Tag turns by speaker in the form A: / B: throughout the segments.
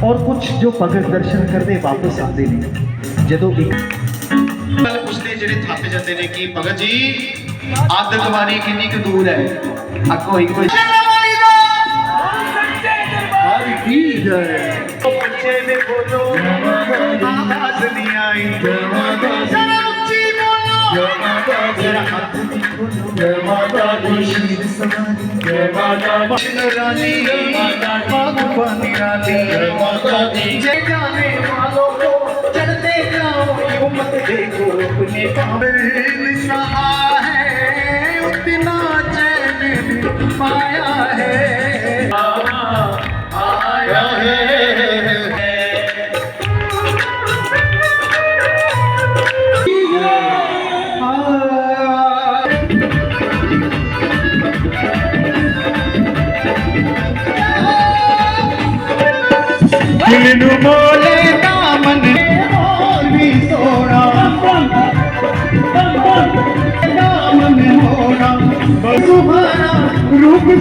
A: اور کچھ
B: جو پگت
A: درشن کرتے واپس
B: آتے نہیں۔ جدو ایک
A: تھپ جن کہ
B: بگت جی آدھ کماری کنی ہے کوئی کوئی देखो अपने पावर सहा है उतना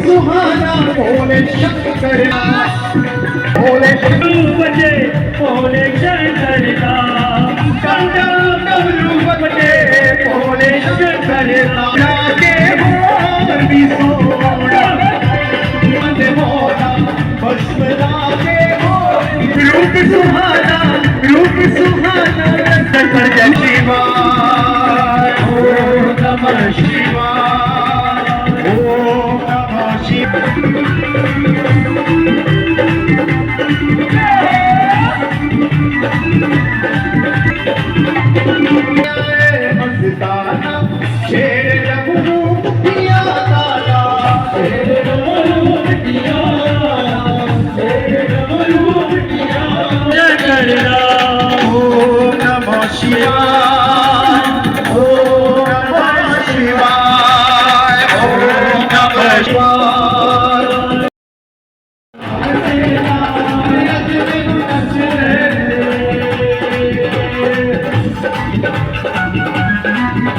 C: سہانا بھولے شکر بھولے بجے بولے شکر کنگا کبرو بجے بھولے شکر کے بھی سونا من روپ سہانا روپ سہانا شکر شیوا شیوا۔ Thank you.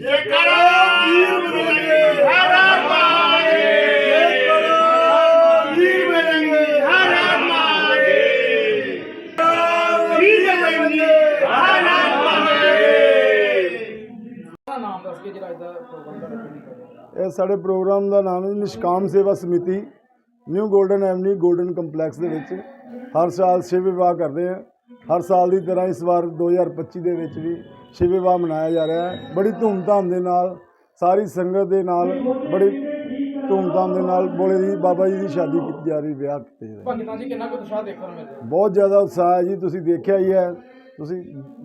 D: ਇਹ ਸਾਡੇ ਪ੍ਰੋਗਰਾਮ ਦਾ ਨਾਮ ਹੈ ਨਿਸ਼ਕਾਮ ਸੇਵਾ ਸਮਿਤੀ new golden avenue golden complex ਦੇ ਵਿੱਚ। ਹਰ ਸਾਲ ਸੇਵਾ ਵਿਭਾਗ ਕਰਦੇ ਆ। ਹਰ ਸਾਲ ਦੀ ਤਰ੍ਹਾਂ ਇਸ ਵਾਰ 2025 ਦੇ ਵਿੱਚ ਵੀ ਸ਼ਿਵ ਵਿਵਾਹ ਮਨਾਇਆ ਜਾ ਰਿਹਾ ਹੈ। ਬੜੀ ਧੂਮਧਾਮ ਦੇ ਨਾਲ ਸਾਰੀ ਸੰਗਤ ਦੇ ਨਾਲ ਬੜੀ ਧੂਮਧਾਮ ਦੇ ਨਾਲ ਬੋਲੇ ਦੀ ਬਾਬਾ ਜੀ ਦੀ ਸ਼ਾਦੀ ਕੀਤੀ ਜਾ ਰਹੀ ਵਿਆਹ ਕੀਤੇ ਜਾ ਰਹੇ।
E: ਭਗਤਾਂ ਜੀ ਕਿੰਨਾ ਕੁ ਉਤਸ਼ਾਹ ਦੇਖਣ ਨੂੰ ਮਿਲਦਾ
D: ਬਹੁਤ ਜ਼ਿਆਦਾ ਉਤਸ਼ਾਹ ਹੈ ਜੀ ਤੁਸੀਂ ਦੇਖਿਆ ਹੀ ਹੈ। ਤੁਸੀਂ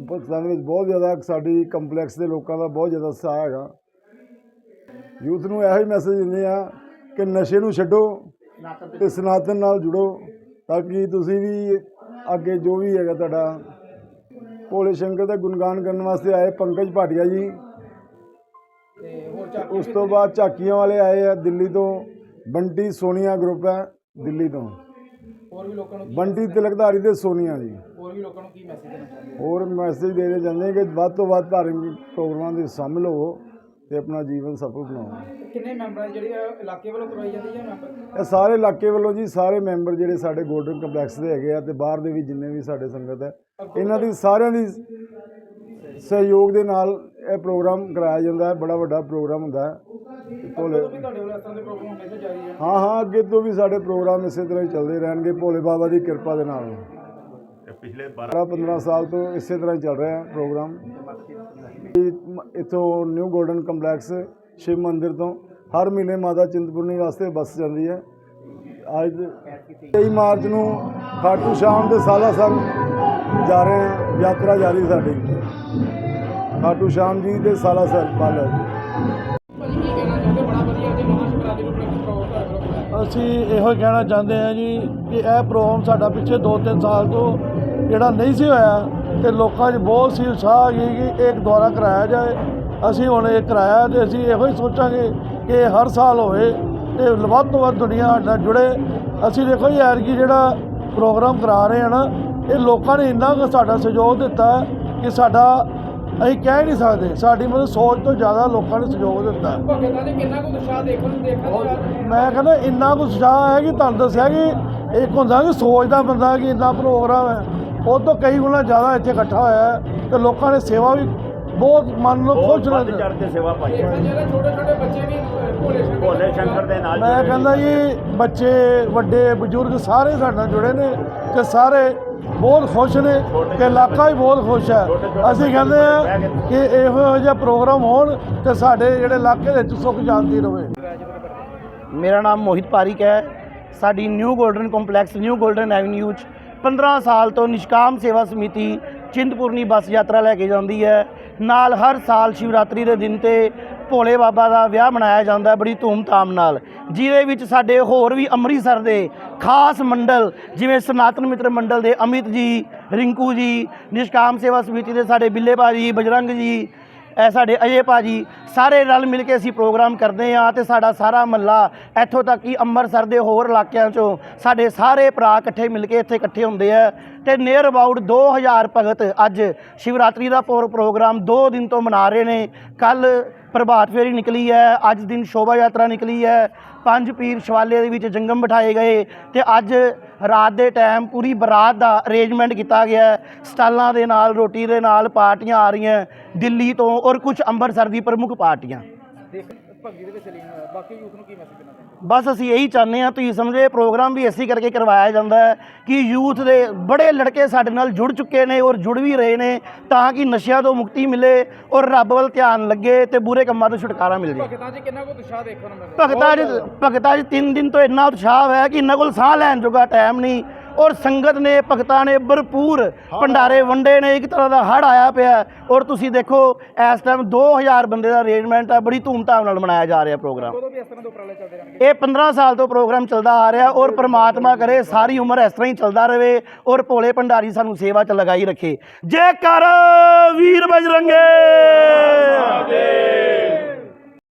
D: ਪਾਕਿਸਤਾਨ ਵਿੱਚ ਬਹੁਤ ਜ਼ਿਆਦਾ ਸਾਡੀ ਕੰਪਲੈਕਸ ਦੇ ਲੋਕਾਂ ਦਾ ਬਹੁਤ ਜ਼ਿਆਦਾ ਉਤਸ਼ਾਹ ਹੈਗਾ। ਯੂਥ ਨੂੰ ਇਹੋ ਹੀ ਮੈਸੇਜ ਦਿੰਦੇ ਆ ਕਿ ਨਸ਼ੇ ਨੂੰ ਛੱਡੋ ਤੇ ਸਨਾਤਨ ਨਾਲ ਜੁੜੋ ਤਾਂ ਕਿ ਤੁਸੀਂ ਵੀ ਅੱਗੇ ਜੋ ਵੀ ਹੈਗਾ ਤੁਹਾਡਾ। ਭੋਲੇ ਸ਼ੰਕਰ ਦਾ ਗੁਣਗਾਨ ਕਰਨ ਵਾਸਤੇ ਆਏ ਪੰਕਜ ਭਾਟੀਆ ਜੀ।
E: ਤੇ ਹੋਰ ਝਾਕੀ
D: ਉਸ ਤੋਂ ਬਾਅਦ ਝਾਕੀਆਂ ਵਾਲੇ ਆਏ ਆ ਦਿੱਲੀ ਤੋਂ। ਬੰਟੀ ਸੋਨੀਆ ਗਰੁੱਪ ਹੈ ਦਿੱਲੀ ਤੋਂ।
E: ਹੋਰ ਵੀ ਲੋਕਾਂ ਨੂੰ
D: ਬੰਟੀ ਤਿਲਕਧਾਰੀ ਤੇ ਸੋਨੀਆ ਜੀ।
E: ਹੋਰ ਵੀ ਲੋਕਾਂ ਨੂੰ ਕੀ ਮੈਸੇਜ ਦੇਣਾ ਚਾਹੁੰਦੇ
D: ਹੋਰ ਮੈਸੇਜ ਦੇਣਾ ਚਾਹੁੰਦੇ ਕਿ ਵੱਧ ਤੋਂ ਵੱਧ ਧਾਰਮਿਕ ਪ੍ਰੋਗਰਾਮਾਂ ਦੇ ਸ਼ਾਮਿਲ ਹੋਵੋ। ਤੇ ਆਪਣਾ ਜੀਵਨ ਸਫਲ ਬਣਾਓ।
E: ਹੋ ਕਿੰਨੇ ਮੈਂਬਰਾਂ ਜਿਹੜੀ ਇਲਾਕੇ ਵੱਲੋਂ ਕਰਵਾਈ ਜਾਂਦੀ ਹੈ ਮੈਂਬਰ
D: ਇਹ ਸਾਰੇ ਇਲਾਕੇ ਵੱਲੋਂ ਜੀ ਸਾਰੇ ਮੈਂਬਰ ਜਿਹੜੇ ਸਾਡੇ ਗੋਲਡਨ ਕੰਪਲੈਕਸ ਦੇ ਹੈਗੇ ਆ ਤੇ ਬਾਹਰ ਦੇ ਵੀ ਜਿੰਨੇ ਵੀ ਸਾਡੇ ਸੰਗਤ ਹੈ ਇਹਨਾਂ ਦੀ ਸਾਰਿਆਂ ਦੀ ਸਹਿਯੋਗ ਦੇ ਨਾਲ ਇਹ ਪ੍ਰੋਗਰਾਮ ਕਰਾਇਆ ਜਾਂਦਾ ਹੈ ਬੜਾ ਵੱਡਾ ਪ੍ਰੋਗਰਾਮ ਹੁੰਦਾ ਹੈ। ਤੇ ਭੋਲੇ
E: ਵੀ ਤੁਹਾਡੇ ਵੱਲੋਂ ਇਸ ਤਰ੍ਹਾਂ ਦੇ ਪ੍ਰੋਗਰਾਮ ਹਮੇਸ਼ਾ ਜਾਰੀ ਹੈ
D: ਹਾਂ ਹਾਂ ਅੱਗੇ ਤੋਂ ਵੀ ਸਾਡੇ ਪ੍ਰੋਗਰਾਮ ਇਸੇ ਤਰ੍ਹਾਂ ਹੀ ਚੱਲਦੇ ਰਹਿਣਗੇ। ਭੋਲੇ ਬਾਬਾ ਦੀ ਕਿਰਪਾ ਦੇ ਨਾਲ। ਪਿਛਲੇ 12 15 ਸਾਲ ਤੋਂ ਇਸੇ ਤਰ੍ਹਾਂ ਹੀ ਚੱਲ ਰਿਹਾ ਹੈ ਪ੍ਰੋਗਰਾਮ। ਇਹ ਇੱਥੋਂ ਨਿਊ ਗੋਲਡਨ ਕੰਪਲੈਕਸ ਸ਼ਿਵ ਮੰਦਿਰ ਤੋਂ ਹਰ ਮਹੀਨੇ ਮਾਤਾ ਚਿੰਤਪੁਰਨੀ ਵਾਸਤੇ ਬੱਸ ਜਾਂਦੀ ਹੈ। ਅੱਜ 23 ਮਾਰਚ ਨੂੰ ਖਾਟੂ ਸ਼ਾਮ ਦੇ ਸਾਲਾਸਰ ਜਾ ਰਹੇ ਹਾਂ ਯਾਤਰਾ ਜਾਰੀ ਸਾਡੀ। ਖਾਟੂ ਸ਼ਾਮ ਜੀ ਦੇ ਪਾਲਰ
E: ਤੁਹਾਡੇ ਵੱਲੋਂ ਕਰਾਇਆ
F: ਅਸੀਂ ਇਹੋ ਹੀ ਕਹਿਣਾ ਚਾਹੁੰਦੇ ਹਾਂ ਜੀ ਕਿ ਇਹ ਪ੍ਰੋਗਰਾਮ ਸਾਡਾ ਪਿੱਛੇ 2-3 ਸਾਲ ਤੋਂ ਜਿਹੜਾ ਨਹੀਂ ਸੀ ਹੋਇਆ ਤੇ ਲੋਕਾਂ 'ਚ ਬਹੁਤ ਸੀ ਉਤਸ਼ਾਹ ਸੀ ਕਿ ਇਹ ਦੁਆਰਾ ਕਰਾਇਆ ਜਾਏ। ਅਸੀਂ ਹੁਣ ਇਹ ਕਰਾਇਆ ਤੇ ਅਸੀਂ ਇਹੋ ਹੀ ਸੋਚਾਂਗੇ ਕਿ ਇਹ ਹਰ ਸਾਲ ਹੋਵੇ ਤੇ ਵੱਧ ਤੋਂ ਵੱਧ ਦੁਨੀਆ ਸਾਡੇ ਨਾਲ ਜੁੜੇ। ਅਸੀਂ ਦੇਖੋ ਜੀ ਐਰਕੀ ਜਿਹੜਾ ਪ੍ਰੋਗਰਾਮ ਕਰਾ ਰਹੇ ਆ ਨਾ ਇਹ ਲੋਕਾਂ ਨੇ ਇੰਨਾ ਕੁ ਸਾਡਾ ਸਹਿਯੋਗ ਦਿੱਤਾ ਕਿ ਸਾਡਾ ਅਸੀਂ ਕਹਿ ਨਹੀਂ ਸਕਦੇ। ਸਾਡੀ ਮਤਲਬ ਸੋਚ ਤੋਂ ਜ਼ਿਆਦਾ ਲੋਕਾਂ ਨੇ ਸਹਿਯੋਗ ਦਿੱਤਾ। ਹੈ
E: ਭਗਤਾਂ ਦੇ ਕਿੰਨਾ ਕੁ ਉਤਸ਼ਾਹ ਦੇਖਣ ਨੂੰ ਦੇਖਣ ਨੂੰ ਯਾਰ
F: ਮੈਂ ਕਹਿੰਦਾ ਇੰਨਾ ਕੁ ਉਤਸ਼ਾਹ ਹੈ ਕਿ ਤੁਹਾਨੂੰ ਦੱਸਿਆ ਕਿ ਇੱਕ ਹੁੰਦਾ ਕਿ ਸੋਚਦਾ ਬੰਦਾ ਕਿ ਇੰਨਾ ਪ੍ਰੋਗਰਾਮ ਹੈ। ਉਹ ਤੋਂ ਕਈ ਗੁਣਾ ਜ਼ਿਆਦਾ ਇੱਥੇ ਇਕੱਠਾ ਹੋਇਆ ਹੈ ਤੇ ਲੋਕਾਂ ਨੇ ਸੇਵਾ ਵੀ ਬਹੁਤ ਮਨ ਨੂੰ ਖੁਸ਼ ਰਹਿੰਦੇ
E: ਦੇਖਣ ਜਿਹੜੇ ਛੋਟੇ ਛੋਟੇ ਬੱਚੇ ਵੀ ਅਹ, ਭੋਲੇ ਸ਼ੰਕਰ ਭੋਲੇ ਸ਼ੰਕਰ ਦੇ ਨਾਲ
F: ਮੈਂ ਕਹਿੰਦਾ ਜੀ ਬੱਚੇ ਵੱਡੇ ਬਜ਼ੁਰਗ ਸਾਰੇ ਸਾਡੇ ਨਾਲ ਜੁੜੇ ਨੇ ਤੇ ਸਾਰੇ ਬਹੁਤ ਖੁਸ਼ ਨੇ ਤੇ ਇਲਾਕਾ ਵੀ ਬਹੁਤ ਖੁਸ਼ ਹੈ। ਅਸੀਂ ਕਹਿੰਦੇ ਆ ਕਿ ਇਹੋ ਜਿਹਾ ਪ੍ਰੋਗਰਾਮ ਹੋਣ ਤੇ ਸਾਡੇ ਜਿਹੜੇ ਇਲਾਕੇ ਦੇ ਵਿੱਚ ਸੁੱਖ ਸ਼ਾਂਤੀ ਰਵੇ
G: ਮੇਰਾ ਨਾਮ ਮੋਹਿਤ ਪਾਰਿਕ ਹੈ। ਸਾਡੀ new golden complex new golden avenue 'ਚ 15 ਸਾਲ ਤੋਂ ਨਿਸ਼ਕਾਮ ਸੇਵਾ ਸਮਿਤੀ ਚਿੰਤਪੁਰਨੀ ਬੱਸ ਯਾਤਰਾ ਲੈ ਕੇ ਜਾਂਦੀ ਹੈ। ਨਾਲ ਹਰ ਸਾਲ ਸ਼ਿਵਰਾਤਰੀ ਦੇ ਦਿਨ ਤੇ ਭੋਲੇ ਬਾਬਾ ਦਾ ਵਿਆਹ ਮਨਾਇਆ ਜਾਂਦਾ ਬੜੀ ਧੂਮ-ਧਾਮ ਨਾਲ। ਜਿਹਦੇ ਵਿੱਚ ਸਾਡੇ ਹੋਰ ਵੀ ਅੰਮ੍ਰਿਤਸਰ ਦੇ ਖਾਸ ਮੰਡਲ, ਜਿਵੇਂ ਸਨਾਤਨ ਮਿੱਤਰ ਮੰਡਲ ਦੇ ਅਮਿਤ ਜੀ, ਰਿੰਕੂ ਜੀ, ਨਿਸ਼ਕਾਮ ਸੇਵਾ ਸਮਿਤੀ ਦੇ ਸਾਡੇ ਬਿੱਲੇ ਭਾਜੀ, ਬਜਰੰਗ ਜੀ ਇਹ ਸਾਡੇ ਅਜੇ ਭਾਜੀ ਸਾਰੇ ਰਲ ਮਿਲ ਕੇ ਅਸੀਂ ਪ੍ਰੋਗਰਾਮ ਕਰਦੇ ਆ ਤੇ ਸਾਡਾ ਸਾਰਾ ਮਹੱਲਾ ਇੱਥੋਂ ਤੱਕ ਕਿ ਅੰਮ੍ਰਿਤਸਰ ਦੇ ਹੋਰ ਇਲਾਕਿਆਂ ਚੋਂ ਸਾਡੇ ਸਾਰੇ ਭਰਾ ਇਕੱਠੇ ਮਿਲ ਕੇ ਇੱਥੇ ਇਕੱਠੇ ਹੁੰਦੇ ਆ ਤੇ ਨੀਅਰ ਅਬਾਊਟ 2000 ਭਗਤ ਅੱਜ ਸ਼ਿਵਰਾਤਰੀ ਦਾ ਪ੍ਰੋ- ਪ੍ਰੋਗਰਾਮ 2 ਦਿਨ ਤੋਂ ਮਨਾ ਰਹੇ ਨੇ। ਕੱਲ ਪ੍ਰਭਾਤ ਫੇਰੀ ਨਿਕਲੀ ਹੈ, ਅੱਜ ਦਿਨ ਸ਼ੋਭਾ ਯਾਤਰਾ ਨਿਕਲੀ ਹੈ। ਪੰਜ ਪੀਰ ਸ਼ਵਾਲੇ ਦੇ ਵਿੱਚ ਜੰਗਮ ਬਿਠਾਏ ਗਏ ਤੇ ਅੱਜ ਰਾਤ ਦੇ ਟਾਈਮ ਪੂਰੀ ਬਰਾਤ ਦਾ ਅਰੇਂਜਮੈਂਟ ਕੀਤਾ ਗਿਆ ਹੈ। ਸਟਾਲਾਂ ਦੇ ਨਾਲ, ਰੋਟੀ ਦੇ ਨਾਲ ਪਾਰਟੀਆਂ ਆ ਰਹੀਆਂ ਦਿੱਲੀ ਤੋਂ ਔਰ ਕੁਝ ਅੰਮ੍ਰਿਤਸਰ ਦੀ ਪ੍ਰਮੁੱਖ ਪਾਰਟੀਆਂ
E: ਭਗਤੀ ਦੇ ਵਿੱਚ ਲੀਨ ਹੋਇਆ ਬਾਕੀ ਯੂਥ ਨੂੰ ਕੀ ਮੈਸੇਜ ਦੇਣਾ ਚਾਹੁੰਦੇ
G: ਬਸ ਅਸੀਂ ਇਹੀ ਚਾਹੁੰਦੇ ਹਾਂ ਤੁਸੀਂ ਸਮਝੋ ਇਹ ਪ੍ਰੋਗਰਾਮ ਵੀ ਇਸੇ ਕਰਕੇ ਕਰਵਾਇਆ ਜਾਂਦਾ ਹੈ ਕਿ ਯੂਥ ਦੇ ਬੜੇ ਲੜਕੇ ਸਾਡੇ ਨਾਲ ਜੁੜ ਚੁੱਕੇ ਨੇ ਔਰ ਜੁੜ ਵੀ ਰਹੇ ਨੇ ਤਾਂ ਕਿ ਨਸ਼ਿਆਂ ਤੋਂ ਮੁਕਤੀ ਮਿਲੇ ਔਰ ਰੱਬ ਵੱਲ ਧਿਆਨ ਲੱਗੇ ਤੇ ਬੁਰੇ ਕੰਮਾਂ ਤੋਂ ਛੁਟਕਾਰਾ ਮਿਲ ਜਾਏ।
E: ਭਗਤਾਂ 'ਚ ਕਿੰਨਾ ਕੁ ਉਤਸ਼ਾਹ ਦੇਖਣ ਨੂੰ ਮਿਲਦਾ?
G: ਭਗਤਾਂ 'ਚ ਭਗਤਾਂ 'ਚ ਤਿੰਨ ਦਿਨ ਤੋਂ ਇੰਨਾ ਉਤਸ਼ਾਹ ਹੈ ਕਿ ਇਹਨਾਂ ਕੋਲ ਸਾਹ ਲੈਣ ਜੋਗਾ ਟਾਈਮ ਨਹੀਂ। ਔਰ ਸੰਗਤ ਨੇ ਭਗਤਾਂ ਨੇ ਭਰਪੂਰ ਭੰਡਾਰੇ ਵੰਡੇ ਨੇ ਇੱਕ ਤਰ੍ਹਾਂ ਦਾ ਹੜ ਆਇਆ ਪਿਆ ਔਰ ਤੁਸੀਂ ਦੇਖੋ ਇਸ ਟਾਈਮ 2000 ਬੰਦੇ ਦਾ ਅਰੇਂਜਮੈਂਟ ਹੈ ਬੜੀ ਧੂਮਧਾਮ ਨਾਲ ਮਨਾਇਆ ਜਾ ਰਿਹਾ ਪ੍ਰੋਗਰਾਮ ਇਹ 15 ਸਾਲ ਤੋਂ ਪ੍ਰੋਗਰਾਮ ਚੱਲਦਾ ਆ ਰਿਹਾ ਔਰ ਪ੍ਰਮਾਤਮਾ ਕਰੇ ਸਾਰੀ ਉਮਰ ਇਸ ਤਰ੍ਹਾਂ ਹੀ ਚੱਲਦਾ ਰਹੇ ਔਰ ਭੋਲੇ ਭੰਡਾਰੀ ਸਾਨੂੰ ਸੇਵਾ 'ਚ ਲਗਾਈ ਰੱਖੇ। ਜੈ ਕਰ ਵੀਰ ਬਜਰੰਗੇ!